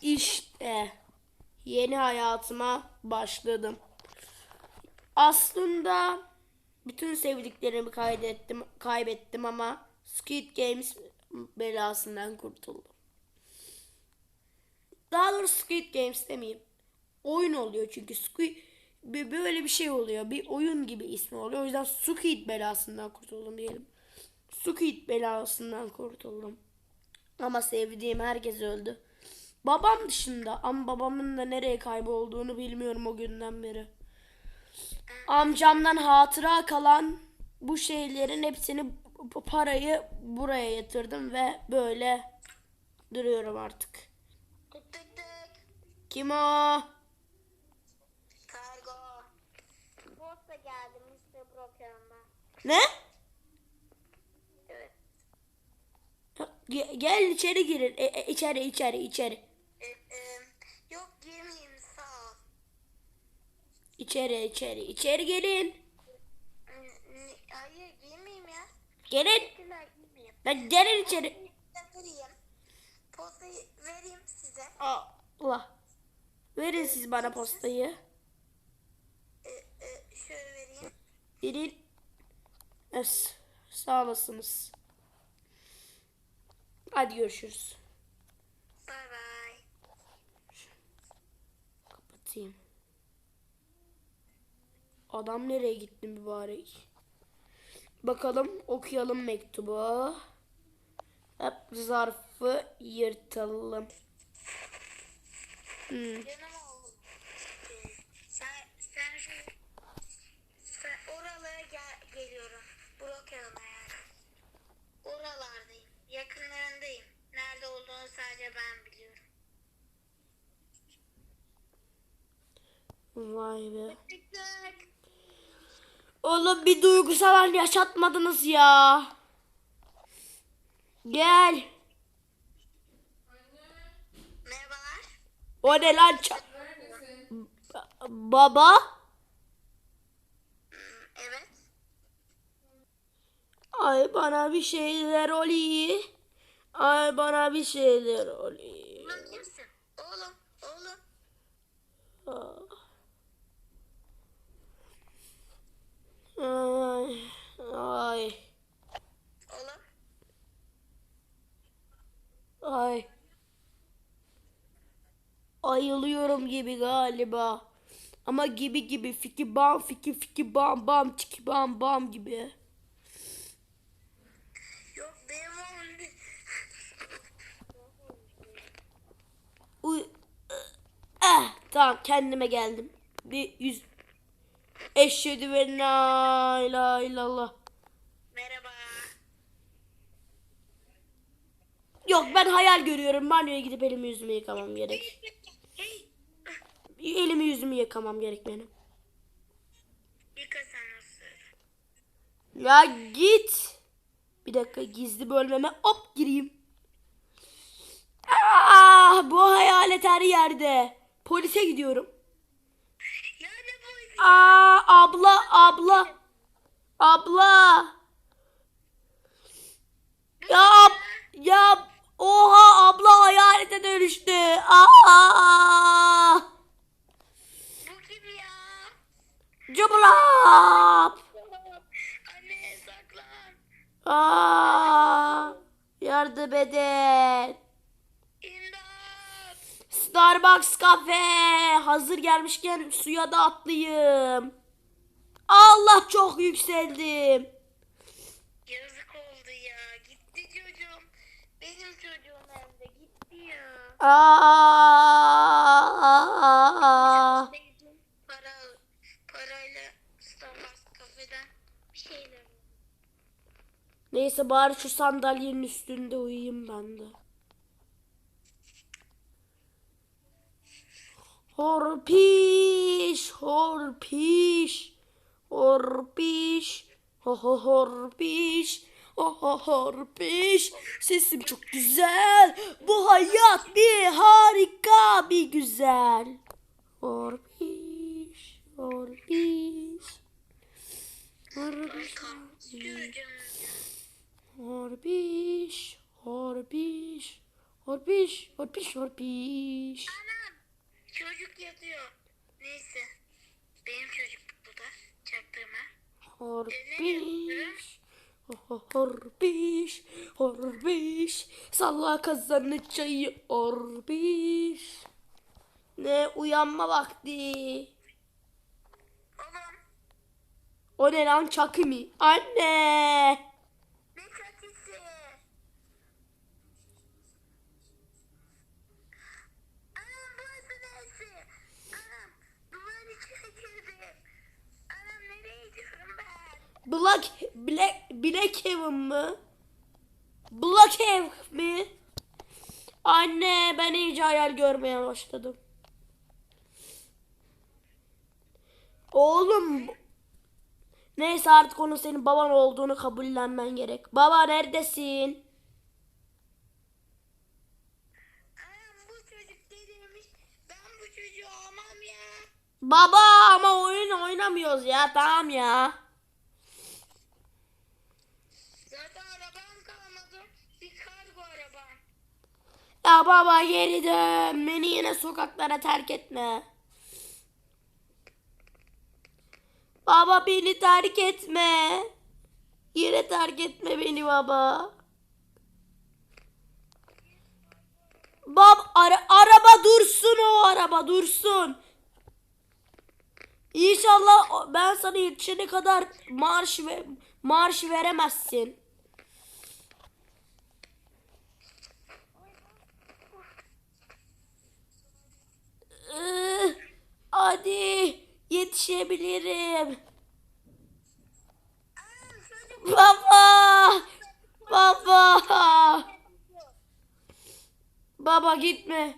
İşte yeni hayatıma başladım. Aslında bütün sevdiklerimi kaybettim, kaybettim ama Squid Games belasından kurtuldum. Daha doğrusu Squid Games demeyeyim. Oyun oluyor çünkü Squid böyle bir şey oluyor. Bir oyun gibi ismi oluyor. O yüzden Squid belasından kurtuldum diyelim. Squid belasından kurtuldum. Ama sevdiğim herkes öldü. Babam dışında ama babamın da nereye kaybolduğunu bilmiyorum o günden beri. Amcamdan hatıra kalan bu şeylerin hepsini parayı buraya yatırdım ve böyle duruyorum artık. Tık tık tık. Kim o? Kargo. Posta geldi Mr. Broker'ına. Ne? Evet. Ge- Gel içeri girin. E, e, içeri içeri içeri. E, e, yok girmeyeyim sağ ol. İçeri içeri içeri gelin. Hayır girmeyeyim ya. Gelin. Ben gelin içeri. Postayı vereyim. Postayı vereyim size. Allah. Verin siz bana postayı. E, e, şöyle vereyim. Verin. Es. Sağ olasınız. Hadi görüşürüz. Bay bay. Kapatayım. Adam nereye gitti mübarek? Bakalım okuyalım mektubu. Hep zarfı yırtalım. Hmm. Canım oğlum. Sen, sen şu... Sen oralara gel, geliyorum. Broker'ına yani. Oralardayım. Yakınlarındayım. Nerede olduğunu sadece ben biliyorum. Vay be. Tık tık. Oğlum bir duygusal an yaşatmadınız ya. Gel. Merhabalar. O ne lan? ça- Ba- Baba? Evet. Ay bana bir şeyler oluyor. Ay bana bir şeyler oluyor. Ulan kimsin? Oğlum. Oğlum. Ay. Ay. Oğlum. Ay. Ayılıyorum gibi galiba. Ama gibi gibi fiki bam fiki fiki bam bam çiki bam bam gibi. Yok benim. Uy. Eh, tamam kendime geldim. Bir yüz. Eşhedü ve la ilahe illallah. Merhaba. Yok ben hayal görüyorum. Banyoya gidip elimi yüzümü yıkamam gerek. Elimi yüzümü yıkamam gerek benim. Ya git. Bir dakika gizli bölmeme hop gireyim. Ah, bu hayalet her yerde. Polise gidiyorum. Ya ne bu? Aa, abla abla. Abla. Ya ab- ya oha abla hayalete dönüştü. Aa! Bu kim ya? Cumlap. Anne saklan. Aa! Yardım edin. İmdat. Starbucks kafe. Hazır gelmişken suya da atlayayım. Allah çok yükseldim. Yazık oldu ya. Gitti çocuğum. Benim çocuğum hem de gitti ya. Aa! Para, parayla Starbucks kafeden bir şeyler. Neyse bari şu sandalyenin üstünde uyuyayım ben de. Horpiş, horpiş, horpiş, ho ho horpiş, ho ho horpiş. Sesim çok güzel. Bu hayat bir harika bir güzel. Horpiş, horpiş. Horpiş. Horbiş, horbiş, Horpiş, horpiş, horpiş. Çocuk yatıyor. Neyse. Benim çocuk bu da. Çaktırma. Horpiş. Horpiş, horpiş. Salla kazanı çayı horpiş. Ne uyanma vakti. Oğlum. O ne lan çakı mı? Anne. Black, Black, Black Heaven mı? Black Heaven mi? Anne ben iyice hayal görmeye başladım. Oğlum. Neyse artık onun senin baban olduğunu kabullenmen gerek. Baba neredesin? Baba ama oyun oynamıyoruz ya tamam ya. Zaten arabam kalmadı. Bir kargo arabam. Ya baba geri. Beni yine sokaklara terk etme. Baba beni terk etme. Yine terk etme beni baba. Bab ara- araba dursun o araba dursun. İnşallah ben sana yetişene kadar marş ve marş veremezsin. Hadi yetişebilirim. Baba! Baba! Baba gitme.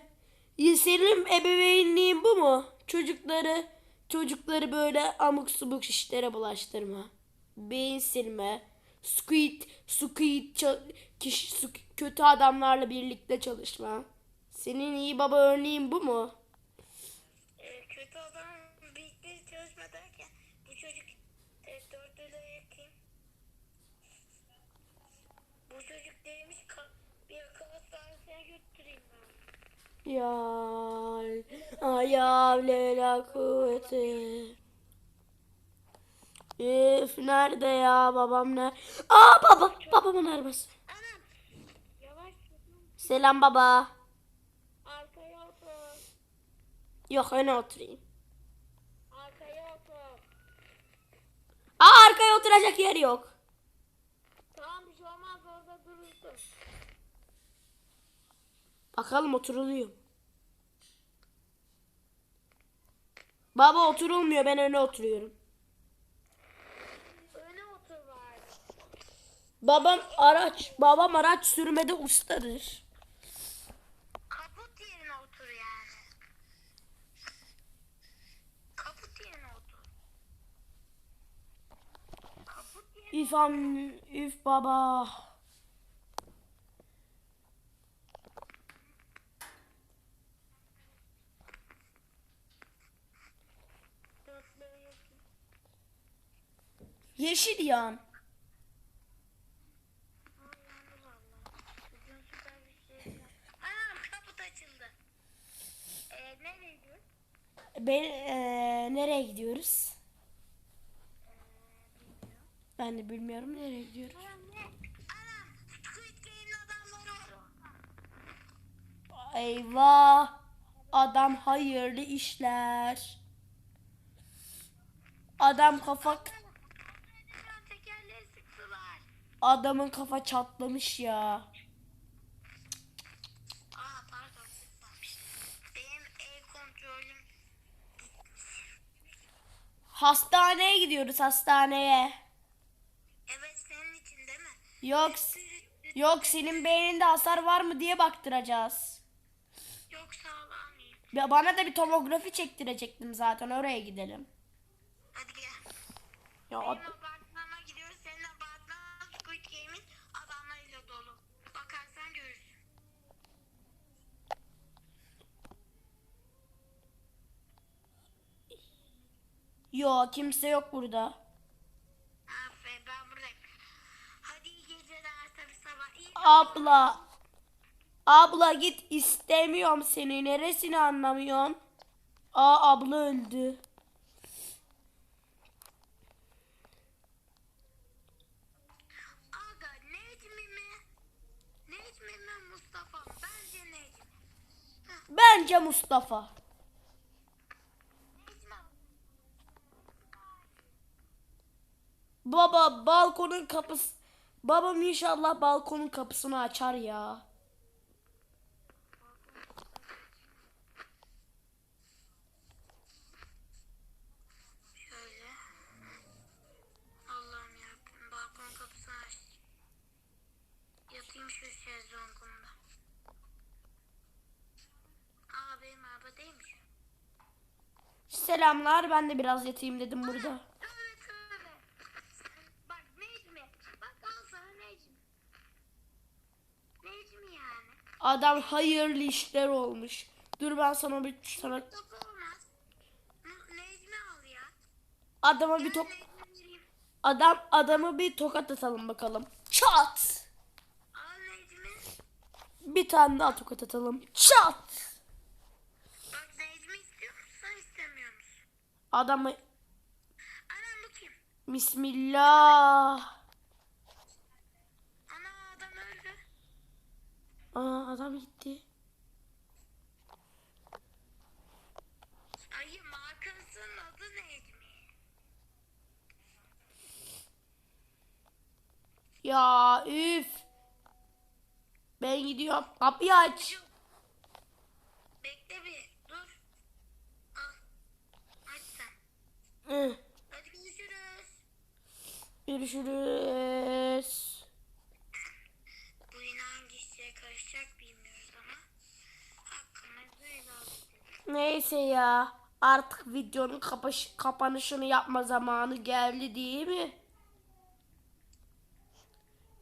Senin ebeveynliğin bu mu? Çocukları çocukları böyle amuk subuk işlere bulaştırma. Beyin silme. Squid, squid, kişi, kötü adamlarla birlikte çalışma. Senin iyi baba örneğin bu mu? Çocuk e, dört öyle yakayım. Bu çocuk ka- bir akıl hastanesine götüreyim ben. Ya ayavle la kuvveti. Üf nerede ya babam ne? Aa baba babamın arabası. Selam baba. arkaya otur. Yok öne oturayım. Arkaya otur. Aa arkaya oturacak yer yok. Tamam bir şey olmaz orada durursun. Bakalım oturuluyor. Baba oturulmuyor ben öne oturuyorum. Öne otur var. Babam araç babam araç sürmede ustadır. Üf am üf baba. Yeşil yan. Aa, yandı valla. Bugün süper bir şey yok. Anam kaput açıldı. Ee, nereye gidiyoruz? Ben eee, nereye gidiyoruz? Ben de bilmiyorum nereye gidiyoruz. Eyvah. Adam hayırlı işler. Adam kafa adamın kafa çatlamış ya. Hastaneye gidiyoruz hastaneye. Evet senin için değil mi? Yok yok senin beyninde hasar var mı diye baktıracağız. Yok mıyım? Ya bana da bir tomografi çektirecektim zaten oraya gidelim. Hadi gel. Ya Benim apartmana gidiyoruz. Senin apartman Squid Game'in adamlarıyla dolu. Bakarsan görürsün. Yo kimse yok burada. Aferin ben buradayım. Hadi iyi geceler tabii sabah. İyi Abla Abla git istemiyorum seni. Neresini anlamıyorum? Aa abla öldü. Aga Necmi mi? Necmi mi Mustafa mı? Bence Necmi. Bence Mustafa. Baba balkonun kapısı. Babam inşallah balkonun kapısını açar ya. Şöyle. Allah'ım yarabbim balkon kapısını aç. Yatayım şu şezlongumda. Aa benim araba değilmiş. Selamlar ben de biraz yatayım dedim burada. Tövbe tövbe. Sen- Bak Necmi. Bak al sana Necmi. Necmi yani. Adam hayırlı işler olmuş. Dur ben sana bir sana adama bir vereyim. adam adamı bir tokat atalım bakalım. Çat. Bir tane daha tokat atalım. Çat. Adamı? Bismillah. Ana adam öldü. Aa adam gitti. Ayı markasının adı Necmi. Ya üf. Ben gidiyorum. Kapıyı aç. Bekle bir dur. Al. Aç sen. Hı. Hadi görüşürüz. Görüşürüz. Neyse ya. Artık videonun kapaş kapanışını yapma zamanı geldi değil mi?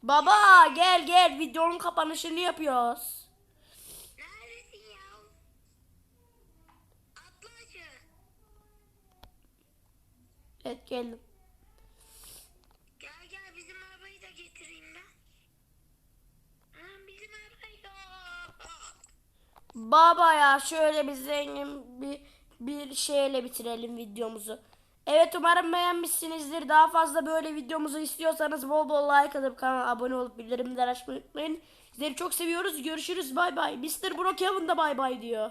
Baba gel gel videonun kapanışını yapıyoruz. Neredesin ya? Atla aşağı. Evet geldim. Gel gel bizim arabayı da getireyim ben. Anam bizim arabayı da. Baba ya şöyle bir zengin bir bir şeyle bitirelim videomuzu. Evet umarım beğenmişsinizdir. Daha fazla böyle videomuzu istiyorsanız bol bol like atıp kanala abone olup bildirimleri açmayı unutmayın. Sizleri çok seviyoruz. Görüşürüz. Bay bay. Mr. Brookhaven da bay bay diyor.